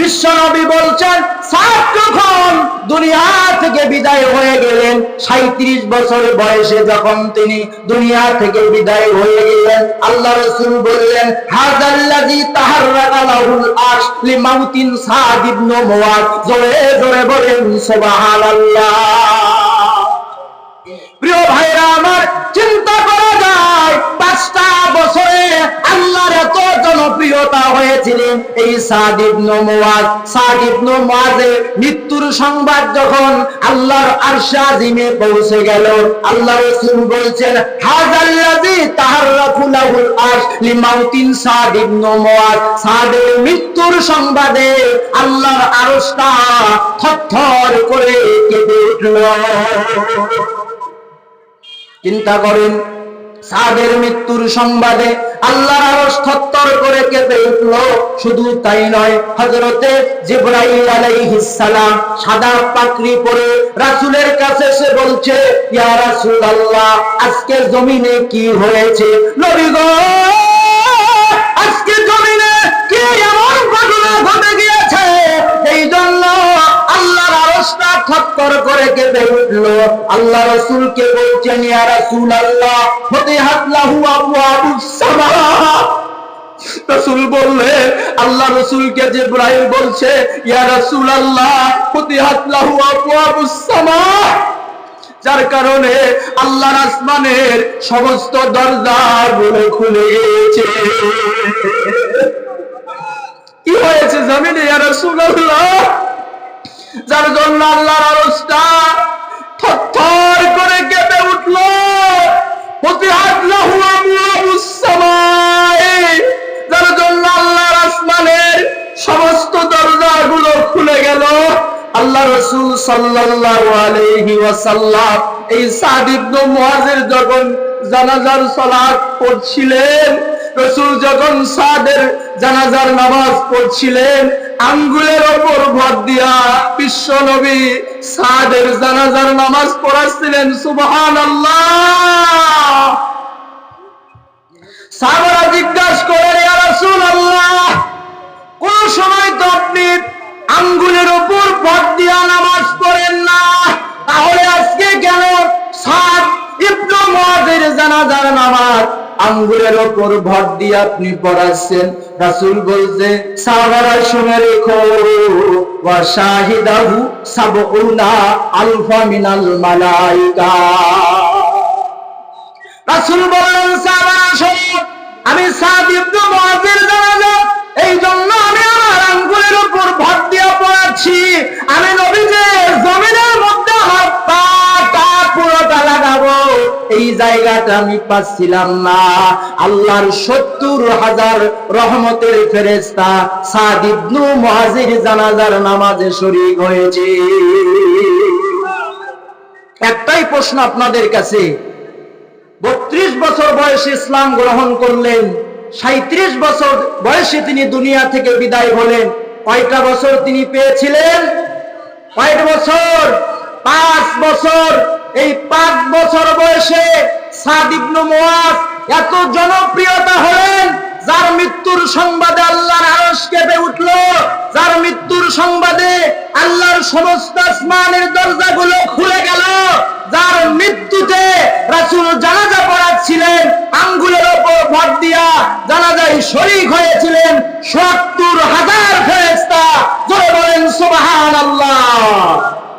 বিশ্বনবী বলছেন যখন দুনিয়া থেকে বিদায় হয়ে গেলেন সাঁত্রিশ বছর বয়সে যখন তিনি দুনিয়া থেকে বিদায় হয়ে গেলেন, আল্লাহ রসুল বললেন হাজাল্লাজি তাহার রাগালাহুল আশ লিমাউতিন সাদ ইবনু জোরে জোরে বলেন, সুবহানাল্লাহ। প্রিয় ভাইরা আমার হয়েছিলেন এই সাদিব নমোয়াজ সাদিব নমোয়াজের মৃত্যুর সংবাদ যখন আল্লাহর আরশা জিমে পৌঁছে গেল, আল্লাহ রাসূল বলছেন হাজাল্লাযী তাহাররাফুলাহুল আরশ লিমাউতিন সাদিব নমোয়াজ সাদের মৃত্যুর সংবাদে আল্লাহর আরশটা থরথর করে কেঁপে উঠল। চিন্তা করেন সাদের মৃত্যুর সংবাদে থরথর করে কেঁপে উঠল। শুধু তাই নয়, হযরতে জিবরাইল আলাইহিস সালাম সাদা পাকড়ি পরে রাসুলের কাছে এসে বলছে, ইয়া রাসূলুল্লাহ আজকে জমিনে কি হয়েছে? নবী গো আরশটা করে কেঁপে উঠল। আল্লাহ বলছেন, ইয়া রাসূলুল্লাহ, ফতিহাত লাহু আবওয়াবুস সামা। রাসূল বললে, আল্লাহ বলছে, ইয়া রাসূলুল্লাহ, ফতিহাত লাহু আবওয়াবুস সামা। যার কারণে আল্লাহর আসমানের সমস্ত দরজাগুলো খুলে গিয়েছে। কি হয়েছে জমিনে, ইয়া রাসূলুল্লাহ? যার জন্য আল্লাহর আরশটা থরথর করে কেঁপে উঠল। যার জন্য আল্লাহর আসমানের সমস্ত দরজাগুলো খুলে গেল। আল্লাহ সাল্লাল্লাহু আলাইহি ওয়াসাল্লাম এই সাদ ইবনে মুআজের যখন জানাজার সালাত পড়ছিলেন, রসুল যখন সাদের জানাজার নামাজ পড়ছিলেন, আঙ্গুলের ওপর ভর বিশ্ব নবী সাদের জানাজার নামাজ পড়াচ্ছিলেন সুবহান আল্লাহ জিজ্ঞাসা কোন সময় তো আপনি আঙ্গুলের উপর ভর দিয়া নামাজ পড়েন না? তাহলে আজকে কেন সাত ইবনু মুআযের জানাজার নামাজ আঙ্গুলের ওপর ভর দিয়ে আপনি পড়াচ্ছেন। রাসূল বলছে, সাহাবারা শুনে রেখো, ওয়া শাহিদাহু সাবউনা আলফা মিনাল মালাইকা। রাসূল শোনো, আমি সাদ ইবনে এই জন্য আমি আমার আঙ্গুলের উপর ভর দিয়া পড়াচ্ছি। আমি জায়গাটা আমি পাচ্ছিলাম না। আল্লাহর সত্তর হাজার রহমতের ফেরেস্তা সাদ মুআযির জানাজার নামাজে শরীক হয়েছে। একটাই প্রশ্ন আপনাদের কাছে, বত্রিশ বছর বয়সে ইসলাম গ্রহণ করলেন সাঁত্রিশ বছর বয়সে তিনি দুনিয়া থেকে বিদায় হলেন, কয়টা বছর তিনি পেয়েছিলেন? কয়েক বছর, পাঁচ বছর এই পাঁচ বছর বয়সে এত জনপ্রিয়তা হলেন, যার মৃত্যুর সংবাদে আল্লাহর আরশ কেঁপে উঠল, যার মৃত্যুর সংবাদে আল্লাহর সমস্ত আসমানের দরজাগুলো খুলে গেল, যার মৃত্যুতে রাসূল জানাজা পড়াচ্ছিলেন, আঙ্গুলের ওপর ভর দিয়া জানাজায় শরীক হয়েছিলেন সত্তর হাজার ফেরেশতা। জোরে বলেন, সুবহানাল্লাহ।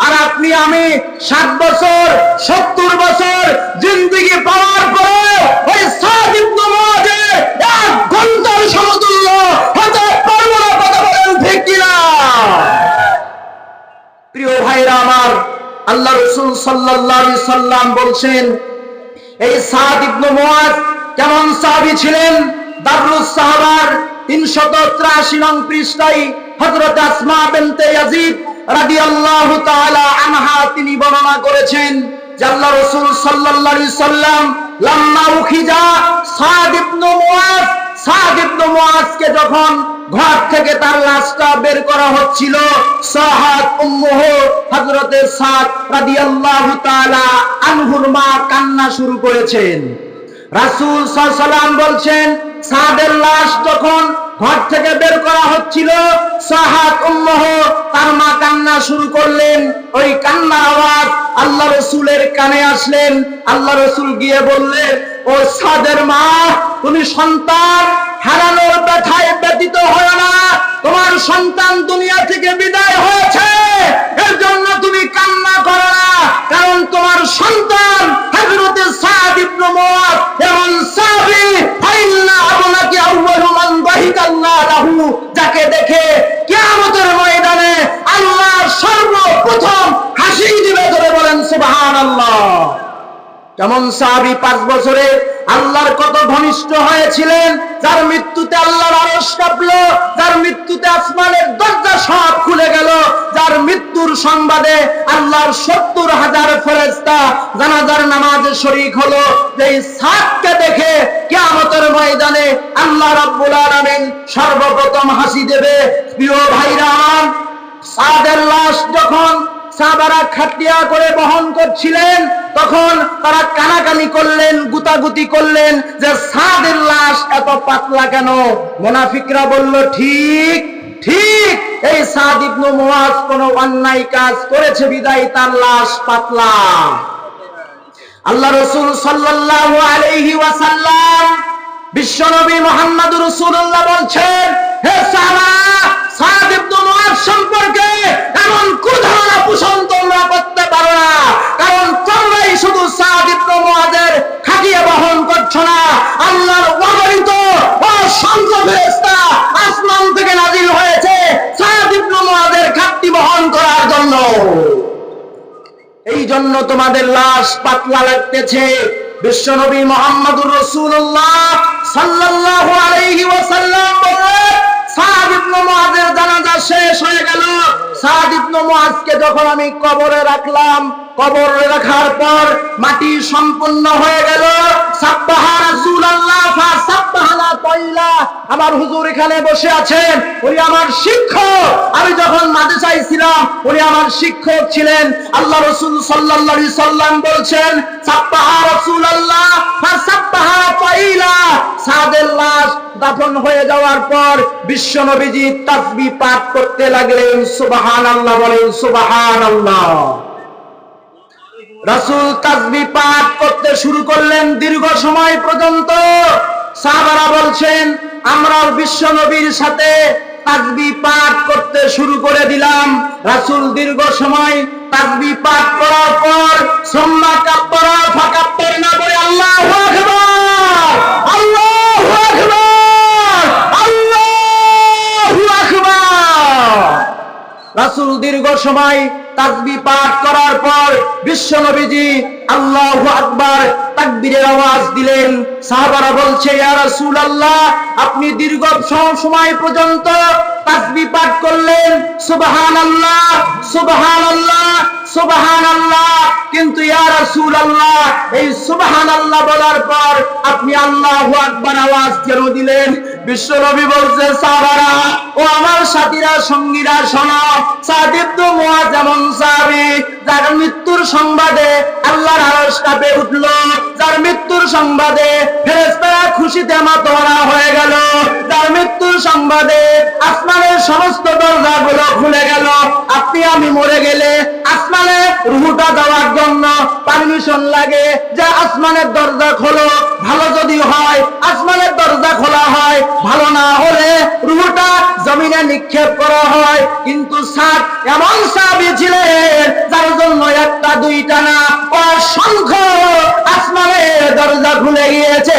আর আপনি, আমি ষাট বছর, সত্তর বছর জিন্দিগি পাওয়ার পরে ওই সাদ ইবনে মুআজের এক ঘণ্টার সমতুল্য হতে পারব না, কথা বলেন ঠিক কিনা? প্রিয় ভাইরা আমার, আল্লাহ রসুল আলাইহি সাল্লাম বলছেন, এই সাদ ইবনে মুআজ কেমন সাহাবী ছিলেন? দারুস সাহাবার 383 নং পৃষ্ঠায় হযরত আসমা বিনতে ইয়াজিদ রাদিয়াল্লাহু আনহা তিনি বর্ণনা করেছেন আল্লাহ রাসূল সাল্লাল্লাহু সাল্লাম লাম্মা উখিজা যখন ঘর থেকে তার লাশটা বের করা হচ্ছিল মা কান্না শুরু করেছেন। রাসূল সাল্লাল্লাহু বলছেন সাদের লাশ যখন ঘর থেকে বের করা হচ্ছিল সাহাত উম্মহ তার মা কান্না শুরু করলেন। ওই কান্নার আওয়াজ আল্লাহ রসুলের কানে আসলেন। আল্লাহ রসুল গিয়ে বললেন, ও সাদের মা, তুমি সন্তান হারানোর ব্যথায় ব্যতীত হয় না। তোমার সন্তান দুনিয়া থেকে বিদায় হয়েছে। এর জন্য তুমি কান্না করো না, কারণ তোমার সন্তান যেমন সাহাবি পাঁচ বছরে আল্লাহর কত ঘনিষ্ঠ হয়েছিলেন, যার মৃত্যুতে আল্লাহর আরশ কাঁপলো, যার মৃত্যুতে আসমানের দরজা সব খুলে গেল, যার মৃত্যুর সংবাদে আল্লাহর সত্তর হাজার ফেরেস্তা জানাজার নামাজে শরিক হলো এই সাতকে দেখে কিয়ামতের ময়দানে আল্লাহ রাব্বুল আলামিন সর্বপ্রথম হাসি দেবে। প্রিয় ভাইরা সাদের লাশ যখন সাহাবারা খাটিয়া করে বহন করছিলেন, তখন তারা কানাকানি করলেন, গুতাগুতি করলেন যে সাদের লাশ এত পাতলা কেন? মোনাফিকরা বলল, ঠিক ঠিক, এই সাদ ইবনু মুয়াজ কোন অন্যায় কাজ করেছে, বিদায় তার লাশ পাতলা। আল্লাহ রসুল সাল্লাল্লাহু আলাইহি ওয়াসাল্লাম বিশ্বনবী মুহাম্মদ রাসূলুল্লাহ বলছেন, হে সাহাবা সাদ ইবনে মুআজ সম্পর্কে আল্লাহর অগণিত অসংখ্য ফেরেশতা আসমান থেকে নাজিল হয়েছে সাদ ইবনে মুআজের খাটটি বহন করার জন্য। এই জন্য তোমাদের লাশ পাতলা লাগতেছে। বিশ্বনবী মোহাম্মদুর রসুল্লাহ সাল্লাল্লাহু আলাইহি ওয়াসাল্লাম বললেন সাদ ইবনে মুআজের জানাজা শেষ হয়ে গেল। সাদ ইবনে মুআজকে যখন আমি কবরে রাখলাম কবরে রাখার পর মাটি সম্পূর্ণ হয়ে গেল। আমার হুজুর এখানে বসে আছেন। উনি আমার শিক্ষক। আমি যখন মাদ্রাসায় ছিলাম, উনি আমার শিক্ষক ছিলেন। আল্লাহ রাসূল সাল্লাল্লাহু সাল্লাম বলছেন, সাব্বাহা রাসূলুল্লাহ দাফন হয়ে যাওয়ার পর বিশ্ব নবীজি তাসবিহ পাঠ করতে লাগলেন। সুবাহান সুবহানাল্লাহ বলেন, সুবহানাল্লাহ। রাসূল তাজবি পাঠ করতে শুরু করলেন দীর্ঘ সময় পর্যন্ত। সাহাবারা বলছেন, আমরাও বিশ্ব নবীর সাথে তাজবি পাঠ করতে শুরু করে দিলাম। রাসুল দীর্ঘ সময় তাজবি পাঠ করার পর, সুম্মা কাপড় ফাঁকা বলে আল্লাহ আকবার আল্লাহু আকবার আল্লাহু আকবার রাসূল দীর্ঘ সময় তাকবি পাঠ করার পর বিশ্ব নবীজি আল্লাহ আকবার তাকবীরের আওয়াজ দিলেন। সাহাবারা বলছে, ইয়া রাসূলুল্লাহ, আপনি দীর্ঘ সময় পর্যন্ত তাকবি পাঠ করলেন। সুবহানাল্লাহ সুবহানাল্লাহ যার মৃত্যুর সংবাদে আল্লাহর আরশ উঠল, যার মৃত্যুর সংবাদে ফেরেশতারা খুশিতে মাতোয়ারা হয়ে গেল, যার মৃত্যুর সংবাদে আসমানের সমস্ত দরজাগুলো খুলে গেল, আপনি আমি মরে গেলে আসমানে রুহুটা দেওয়ার জন্য পারমিশন লাগে যে আসমানের দরজা খোলো। ভালো যদি হয়, আসমানের দরজা খোলা হয়। ভালো না হলে রুহুটা জমিনে নিক্ষেপ করা হয়। কিন্তু সাত এমন সাবি ছিলেন যার জন্য একটা, দুইটা না অসংখ্য আসমানের দরজা খুলে গিয়েছে।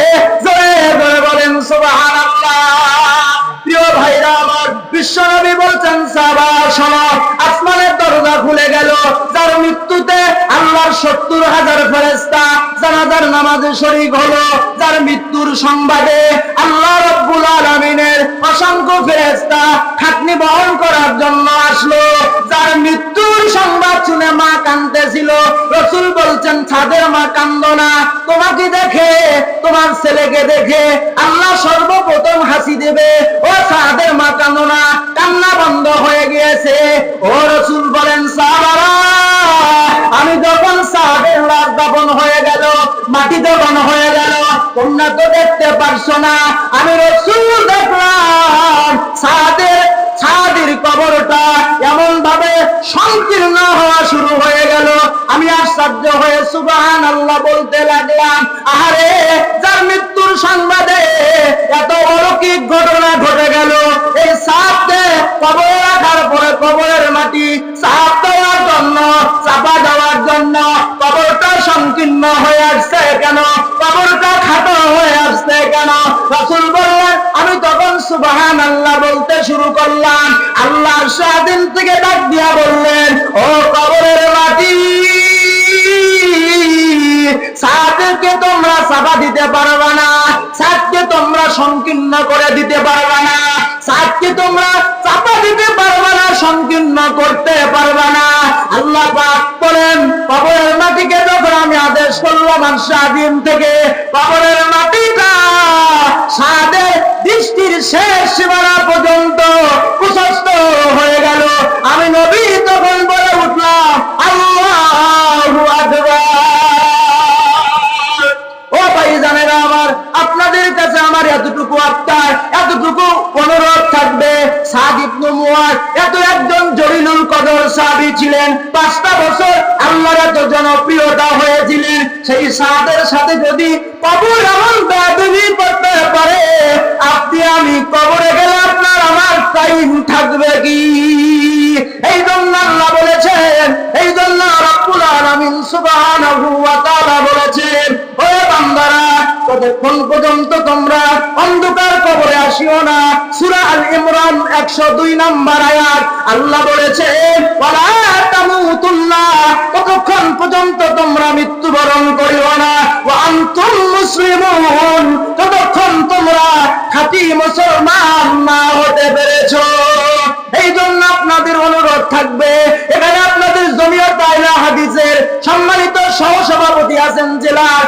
বিশ্বনবী বলছেন সাবা শোনো, আসমানের দরজা খুলে গেল। যার মৃত্যুতে আল্লাহর সত্তর হাজার ফেরেস্তা জানাজার নামাজে শরীফ হলো। যার মৃত্যুর সংবাদে আল্লাহ রব্বুল আলমিনের অসংখ্য ফেরেস্তা খাটনি বহন করার জন্য আসলো। যার মৃত্যুর সংবাদ শুনে মা কান্দতেছিল রসুল বলছেন, ছাদের মা কান্দ না। তোমাকে দেখে, তোমার ছেলেকে দেখে আল্লাহ সর্বপ্রথম হাসি দেবে। ও সাদের মা কান্দো না, কান্না বন্ধ হয়ে গিয়েছে। ও রসুল বলেন, সাহাবারা, আমি যখন সাদের লাশ দাপন হয়ে গেল মাটি যখন হয়ে গেল, তোমরা তো দেখতে পারছ না। আমি রসুল দেখলাম সাদের সাদের কবরটা এমন ভাবে সংকীর্ণ হওয়া শুরু আশ্চর্য হয়ে সুবাহান আল্লাহ বলতে লাগলাম আরে যার মৃত্যুর সংবাদে এত অলৌকিক ঘটনা ঘটে গেল? এই সাপকে কবরে রাখার পরে কবরের মাটি সাপ দেওয়ার জন্য, চাপা দেওয়ার জন্য, কবরটা সংকীর্ণ হয়ে আসছে কেন? কবরটা খাটো হয়ে আসছে কেন? রাসূল বললেন, আমি তখন সুবহান আল্লাহ বলতে শুরু করলাম, আল্লাহ সাদিন থেকে ডাক দিয়া বললেন সাতকে তোমরা চাপা দিতে পারবে না সাতকে তোমরা সংকীর্ণ করে দিতে পারবে না সাতকে তোমরা চাপা দিতে পারবে না, সংকীর্ণ করতে পারবে না। আল্লাহ পাক বলেন, কবরের মাটিকে যখন আমি আদেশ করলাম আর স্বাধীন থেকে, কবরের মাটিটা সাদের দৃষ্টির শেষ সীমানা পর্যন্ত জনপ্রিয়তা হয়েছিলেন, সেই সাদের সাথে যদি কবর এমন বেদনি করতে পারে, আপনি আমি কবরে গেলে আপনার আমার টাইম থাকবে কি? এই জন্য আল্লাহ বলেছেন, এই জন্য রাব্বুল আলামিন সুবহানাহু ওয়া তাআলা বলেছেন ও ততক্ষণ পর্যন্ত তোমরা অন্ধকার কবরে আসিও না। সূরা আল ইমরান 102 নম্বর আয়াত। আল্লাহ বলেছে ততক্ষণ পর্যন্ত তোমরা মৃত্যুবরণ করিও না? আনতুম মুসলিমুন ততক্ষণ তোমরা খাঁটি মুসলমান না হতে পেরেছ? এই জন্য আপনাদের অনুরোধ থাকবে, এখানে আপনাদের জমিয়ত আইলা হাদিসের সম্মানিত সহসভাপতি আছেন জেলার